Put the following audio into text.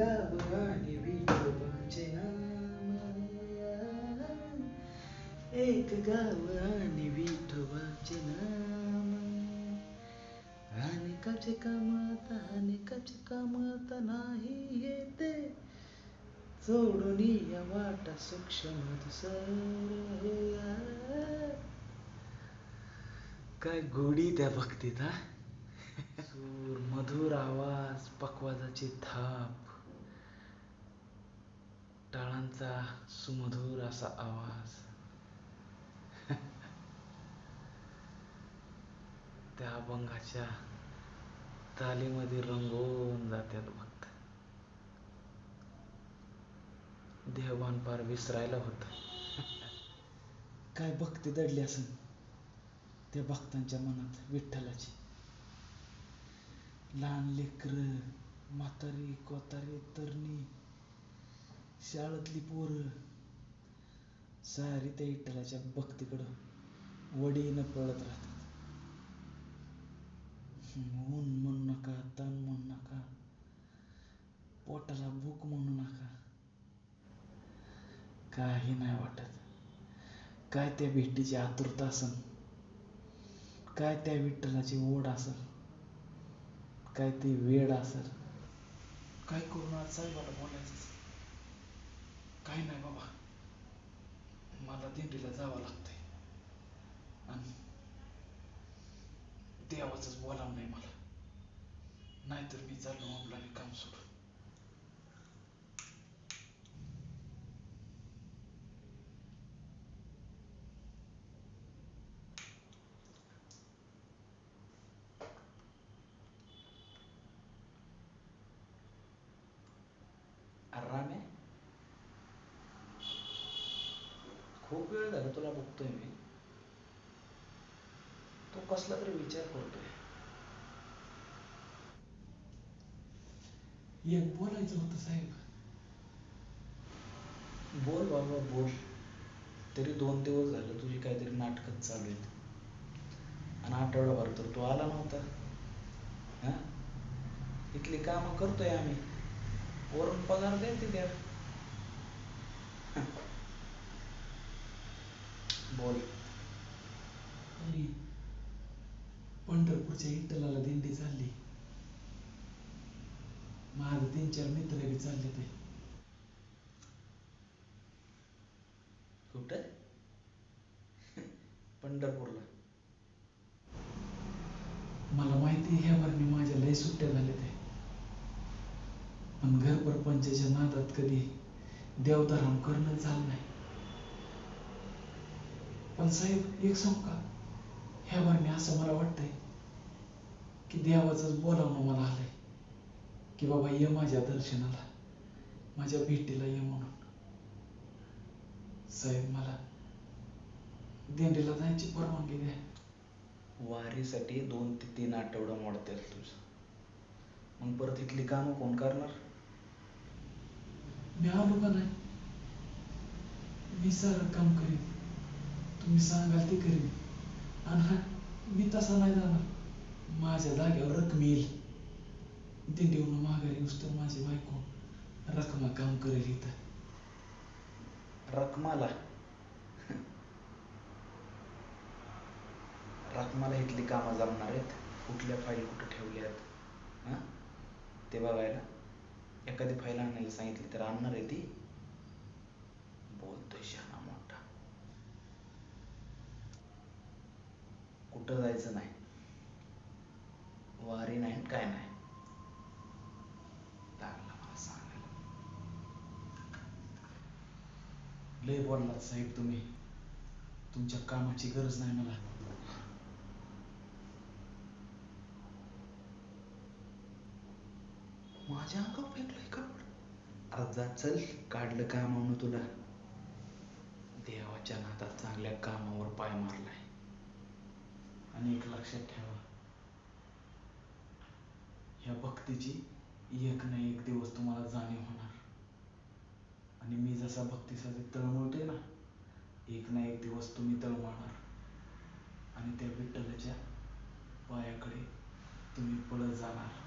आणि विठोबाचे नाम एक गाव आणि विठोबाचे नाम आणि आणि नाही येते सोडून या वाटा सूक्ष्म काय गोडी त्या भक्तीत हा? सूर मधुर आवाज पक्वाजाची थाप. टाळांचा सुमधूर असा आवाज. त्या अभंगाच्या तालीमध्ये रंगवून जातात भक्त देहभान पार विसरायला होत. काय भक्ती दडली असेल त्या भक्तांच्या मनात विठ्ठलाची. लहान लेकर म्हातारी कोतारी तरणी शाळेतली पोरं सारी त्या विठ्ठलाच्या भक्तीकडं वडीनं पळत राहतात. ऊन म्हणू नका तण म्हणू नका पोटाला भूक म्हणू नका. काही नाही वाटत. काय त्या भेटीची आतुरता असन? काय त्या विठ्ठलाची ओढ असल काय ते वेळ असल काय करून साहेबाला बोलायचं काय नाही बाबा. मला दिंडीला जावं लागतंय. आणि देवाचंच बोलावं नाही मला. नाहीतर मी चाललो आपला काम सोडून. खूप वेळ झाला तुला बघतोय मी. तू कसला तरी विचार करतोय. एक बोलायचं होतं साहेब. बोल बाबा बोल. तरी दोन दिवस झालं तुझी काहीतरी नाटकच चालू आहेत. आणि आठवडाभर तर तू आला नव्हता. हा? इथली कामं करतोय आम्ही. वरून पगार देते त्या बोल आणि पंढरपूरच्या विठ्ठलाला दिंडी चालली. माझे तीन चार मित्र बी चालले ते. कुठं? पंढरपूरला. मला माहिती आहे ह्या वर्णी माझ्या लय सुट्ट्या झाल्या ते पण घर परपंचाच्या नादात कधी देवधर्म करणं झालं नाही. पण साहेब एक सांगू का? ह्या वर्णी असं मला वाटतंय की देवाचंच बोलावणं मला आलंय की बाबा ये माझ्या दर्शनाला माझ्या भेटीला ये म्हणून. साहेब मला दिंडीला जायची परवानगी द्या. वारीसाठी दोन ते तीन आठवडा मोडतील तुझं. मग परत इथली कामं कोण करणार? मी आलो का नाही? मी सारं काम करीन. तुम्ही सांगाल ते करेन आणि मी तसा नाही जाणार. माझ्या जागेवर रक्कम येईल. दिंडीहून माघारी येऊस तर माझी बायको रकमा काम करेल इथं. रकमाला? रकमाला इथली कामं जमणार आहेत. कुठल्या फाईल कुठं ठेवल्यात हां? ते बघायला. एखादी फाईल आणायला सांगितली तर आणणार आहे ती. कुठं जायचं नाही. वारी नाही काय नाही. लय बोललात साहेब तुम्ही. तुमच्या कामाची गरज नाही मला. माझ्या अंगावर फेकलंय कापड अर्धा चल काढलं कामावून तुला. देवाच्या नादात चांगल्या कामावर पाय मारलाय. आणि एक लक्षात ठेवा. ह्या भक्तीची एक ना एक दिवस तुम्हाला जाणीव होणार. आणि मी जसा भक्तीसाठी तळमळतोय ना एक ना एक दिवस तुम्ही तळमळणार. आणि त्या विठ्ठलाच्या पायाकडे तुम्ही पळत जाणार.